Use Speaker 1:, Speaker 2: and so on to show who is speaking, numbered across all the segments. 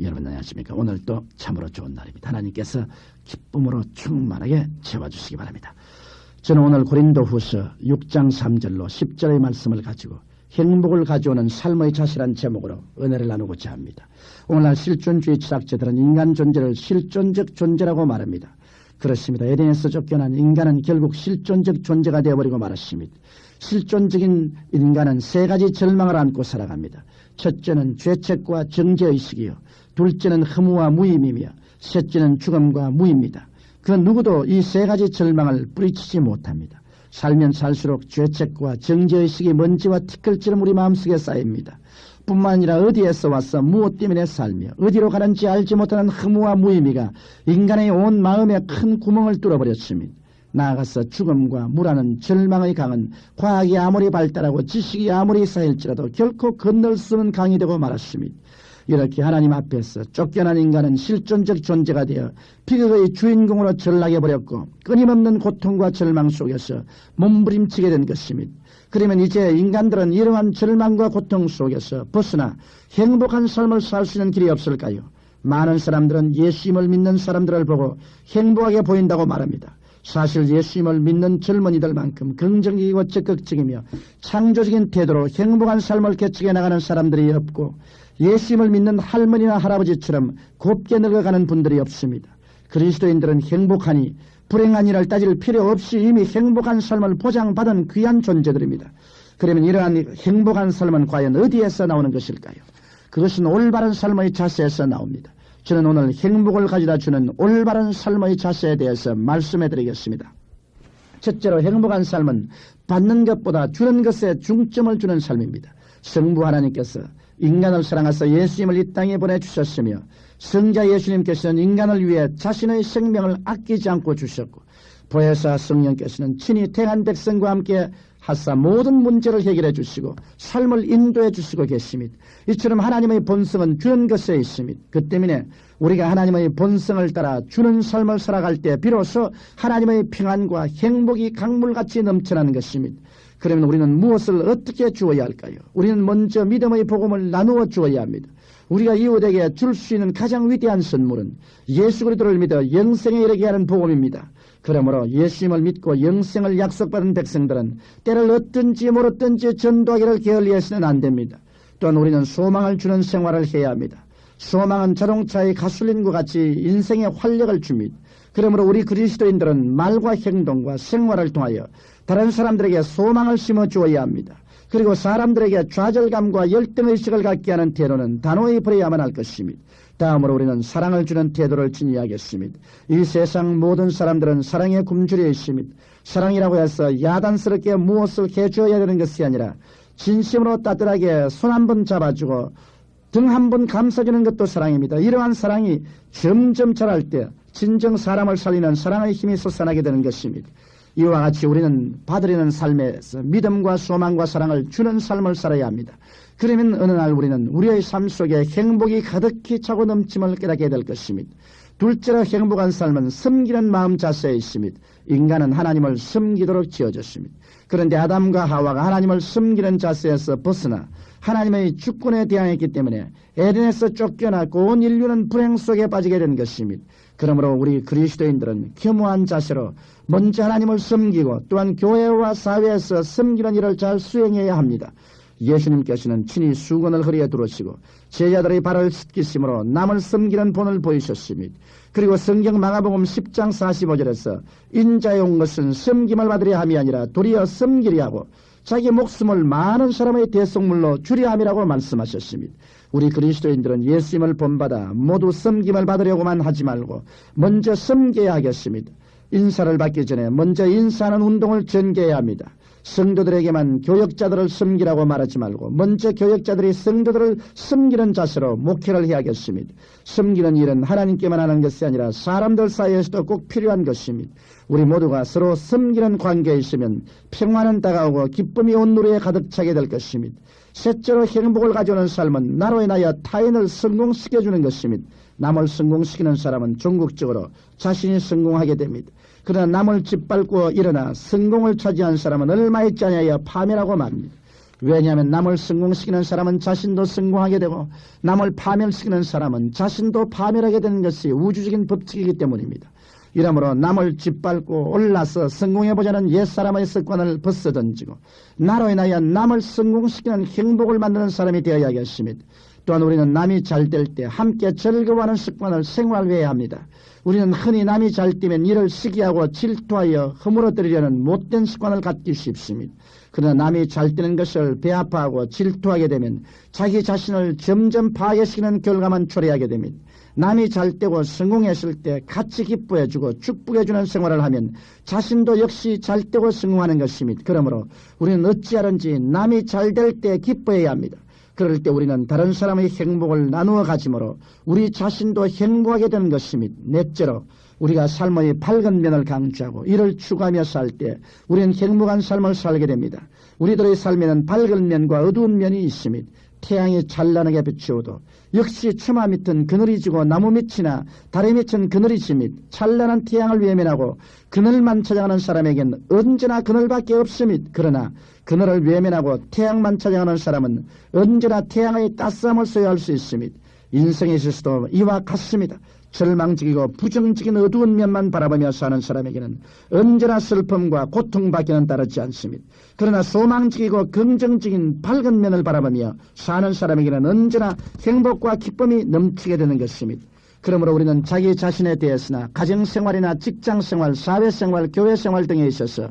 Speaker 1: 여러분 안녕하십니까? 오늘 또 참으로 좋은 날입니다. 하나님께서 기쁨으로 충만하게 채워주시기 바랍니다. 저는 오늘 고린도 후서 6장 3절로 10절의 말씀을 가지고 행복을 가져오는 삶의 자세란 제목으로 은혜를 나누고자 합니다. 오늘날 실존주의 철학자들은 인간 존재를 실존적 존재라고 말합니다. 그렇습니다. 에덴에서 쫓겨난 인간은 결국 실존적 존재가 되어버리고 말았습니다. 실존적인 인간은 세 가지 절망을 안고 살아갑니다. 첫째는 죄책과 정죄의식이요. 둘째는 허무와 무임이며 셋째는 죽음과 무입니다. 그 누구도 이 세 가지 절망을 뿌리치지 못합니다. 살면 살수록 죄책과 정죄의식이 먼지와 티끌처럼 우리 마음속에 쌓입니다. 뿐만 아니라 어디에서 와서 무엇 때문에 살며 어디로 가는지 알지 못하는 허무와 무의미가 인간의 온 마음에 큰 구멍을 뚫어버렸습니다. 나아가서 죽음과 무라는 절망의 강은 과학이 아무리 발달하고 지식이 아무리 쌓일지라도 결코 건널 수 없는 강이 되고 말았습니다. 이렇게 하나님 앞에서 쫓겨난 인간은 실존적 존재가 되어 비극의 주인공으로 전락해버렸고 끊임없는 고통과 절망 속에서 몸부림치게 된 것입니다. 그러면 이제 인간들은 이러한 절망과 고통 속에서 벗어나 행복한 삶을 살 수 있는 길이 없을까요? 많은 사람들은 예수님을 믿는 사람들을 보고 행복하게 보인다고 말합니다. 사실 예수님을 믿는 젊은이들만큼 긍정적이고 적극적이며 창조적인 태도로 행복한 삶을 개척해 나가는 사람들이 없고 예수님을 믿는 할머니나 할아버지처럼 곱게 늙어가는 분들이 없습니다. 그리스도인들은 행복하니 불행한 일을 따질 필요 없이 이미 행복한 삶을 보장받은 귀한 존재들입니다. 그러면 이러한 행복한 삶은 과연 어디에서 나오는 것일까요? 그것은 올바른 삶의 자세에서 나옵니다. 저는 오늘 행복을 가져다 주는 올바른 삶의 자세에 대해서 말씀해 드리겠습니다. 첫째로 행복한 삶은 받는 것보다 주는 것에 중점을 주는 삶입니다. 성부 하나님께서 인간을 사랑하사 예수님을 이 땅에 보내주셨으며 성자 예수님께서는 인간을 위해 자신의 생명을 아끼지 않고 주셨고 보혜사 성령께서는 친히 태한 백성과 함께 하사 모든 문제를 해결해 주시고 삶을 인도해 주시고 계십니다. 이처럼 하나님의 본성은 주는 것에 있습니다. 그 때문에 우리가 하나님의 본성을 따라 주는 삶을 살아갈 때 비로소 하나님의 평안과 행복이 강물같이 넘쳐나는 것입니다. 그러면 우리는 무엇을 어떻게 주어야 할까요? 우리는 먼저 믿음의 복음을 나누어 주어야 합니다. 우리가 이웃에게 줄 수 있는 가장 위대한 선물은 예수 그리스도를 믿어 영생에 이르게 하는 복음입니다. 그러므로 예수님을 믿고 영생을 약속받은 백성들은 때를 어떤지 모르든지 전도하기를 게을리해서는 안 됩니다. 또한 우리는 소망을 주는 생활을 해야 합니다. 소망은 자동차의 가솔린과 같이 인생에 활력을 줍니다. 그러므로 우리 그리스도인들은 말과 행동과 생활을 통하여 다른 사람들에게 소망을 심어 주어야 합니다. 그리고 사람들에게 좌절감과 열등의식을 갖게 하는 태도는 단호히 버려야만 할 것입니다. 다음으로 우리는 사랑을 주는 태도를 지니하겠습니다. 이 세상 모든 사람들은 사랑에 굶주려 있습니다. 사랑이라고 해서 야단스럽게 무엇을 해줘야 되는 것이 아니라 진심으로 따뜻하게 손 한 번 잡아주고 등 한 번 감싸주는 것도 사랑입니다. 이러한 사랑이 점점 자랄 때 진정 사람을 살리는 사랑의 힘이 솟아나게 되는 것입니다. 이와 같이 우리는 받으려는 삶에서 믿음과 소망과 사랑을 주는 삶을 살아야 합니다. 그러면 어느 날 우리는 우리의 삶 속에 행복이 가득히 차고 넘침을 깨닫게 될 것입니다. 둘째로 행복한 삶은 섬기는 마음 자세에 있습니다. 인간은 하나님을 섬기도록 지어졌습니다. 그런데 아담과 하와가 하나님을 섬기는 자세에서 벗어나 하나님의 주권에 대항했기 때문에 에덴에서 쫓겨나고 온 인류는 불행 속에 빠지게 된 것입니다. 그러므로 우리 그리스도인들은 겸허한 자세로 먼저 하나님을 섬기고 또한 교회와 사회에서 섬기는 일을 잘 수행해야 합니다. 예수님께서는 친히 수건을 허리에 두르시고 제자들의 발을 씻기심으로 남을 섬기는 본을 보이셨습니다. 그리고 성경 마가복음 10장 45절에서 인자에 온 것은 섬김을 받으려 함이 아니라 도리어 섬기려 하고 자기 목숨을 많은 사람의 대속물로 주려 함이라고 말씀하셨습니다. 우리 그리스도인들은 예수님을 본받아 모두 섬김을 받으려고만 하지 말고 먼저 섬겨야 하겠습니다. 인사를 받기 전에 먼저 인사하는 운동을 전개해야 합니다. 성도들에게만 교역자들을 섬기라고 말하지 말고 먼저 교역자들이 성도들을 섬기는 자세로 목회를 해야겠습니다. 섬기는 일은 하나님께만 하는 것이 아니라 사람들 사이에서도 꼭 필요한 것입니다. 우리 모두가 서로 섬기는 관계에 있으면 평화는 다가오고 기쁨이 온누리에 가득 차게 될 것입니다. 셋째로 행복을 가져오는 삶은 나로 인하여 타인을 성공시켜주는 것입니다. 남을 성공시키는 사람은 종국적으로 자신이 성공하게 됩니다. 그러나 남을 짓밟고 일어나 성공을 차지한 사람은 얼마 있지 않냐여 파멸하고 맙니다. 왜냐하면 남을 성공시키는 사람은 자신도 성공하게 되고 남을 파멸시키는 사람은 자신도 파멸하게 되는 것이 우주적인 법칙이기 때문입니다. 이러므로 남을 짓밟고 올라서 성공해보자는 옛사람의 습관을 벗어던지고 나로 인하여 남을 성공시키는 행복을 만드는 사람이 되어야 겠습니다. 또한 우리는 남이 잘 될 때 함께 즐거워하는 습관을 생활해야 합니다. 우리는 흔히 남이 잘 뛰면 이를 시기하고 질투하여 허물어뜨리려는 못된 습관을 갖기 쉽습니다. 그러나 남이 잘 뛰는 것을 배아파하고 질투하게 되면 자기 자신을 점점 파괴시키는 결과만 초래하게 됩니다. 남이 잘 되고 성공했을 때 같이 기뻐해주고 축복해주는 생활을 하면 자신도 역시 잘 되고 성공하는 것입니다. 그러므로 우리는 어찌하든지 남이 잘 될 때 기뻐해야 합니다. 그럴 때 우리는 다른 사람의 행복을 나누어 가짐으로 우리 자신도 행복하게 되는 것입니다. 넷째로 우리가 삶의 밝은 면을 강조하고 이를 추구하며 살 때 우리는 행복한 삶을 살게 됩니다. 우리들의 삶에는 밝은 면과 어두운 면이 있습니다. 태양이 찬란하게 비추어도 역시 추마 밑은 그늘이 지고 나무 밑이나 달의 밑은 그늘이 집니다. 찬란한 태양을 외면하고 그늘만 찾아가는 사람에겐 언제나 그늘밖에 없습니다. 그러나 그늘을 외면하고 태양만 찾아가는 사람은 언제나 태양의 따스함을 소유할 수 있습니다. 인생에 있어서도 이와 같습니다. 절망적이고 부정적인 어두운 면만 바라보며 사는 사람에게는 언제나 슬픔과 고통밖에는 따르지 않습니다. 그러나 소망적이고 긍정적인 밝은 면을 바라보며 사는 사람에게는 언제나 행복과 기쁨이 넘치게 되는 것입니다. 그러므로 우리는 자기 자신에 대해서나 가정생활이나 직장생활, 사회생활, 교회생활 등에 있어서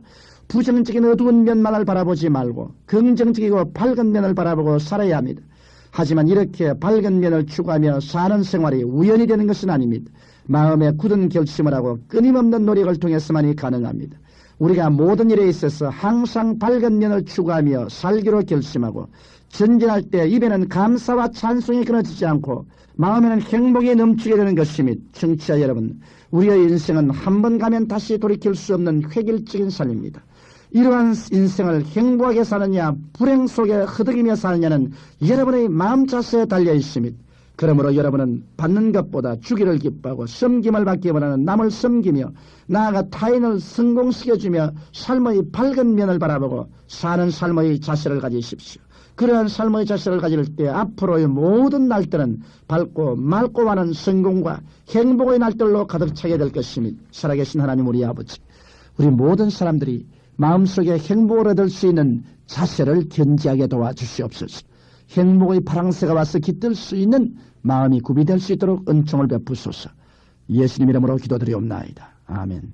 Speaker 1: 부정적인 어두운 면만을 바라보지 말고 긍정적이고 밝은 면을 바라보고 살아야 합니다. 하지만 이렇게 밝은 면을 추구하며 사는 생활이 우연이 되는 것은 아닙니다. 마음에 굳은 결심을 하고 끊임없는 노력을 통해서만이 가능합니다. 우리가 모든 일에 있어서 항상 밝은 면을 추구하며 살기로 결심하고 전진할 때 입에는 감사와 찬송이 끊어지지 않고 마음에는 행복이 넘치게 되는 것입니다. 청취자 여러분, 우리의 인생은 한 번 가면 다시 돌이킬 수 없는 획일적인 삶입니다. 이러한 인생을 행복하게 사느냐 불행 속에 허덕이며 사느냐는 여러분의 마음 자세에 달려 있습니다. 그러므로 여러분은 받는 것보다 주기를 기뻐하고 섬김을 받기 원하는 남을 섬기며 나아가 타인을 성공시켜주며 삶의 밝은 면을 바라보고 사는 삶의 자세를 가지십시오. 그러한 삶의 자세를 가질 때 앞으로의 모든 날들은 밝고 맑고 많은 성공과 행복의 날들로 가득 차게 될 것입니다. 살아계신 하나님 우리 아버지 우리 모든 사람들이 마음속에 행복을 얻을 수 있는 자세를 견지하게 도와주시옵소서. 행복의 파랑새가 와서 깃들 수 있는 마음이 구비될 수 있도록 은총을 베푸소서. 예수님 이름으로 기도드리옵나이다. 아멘.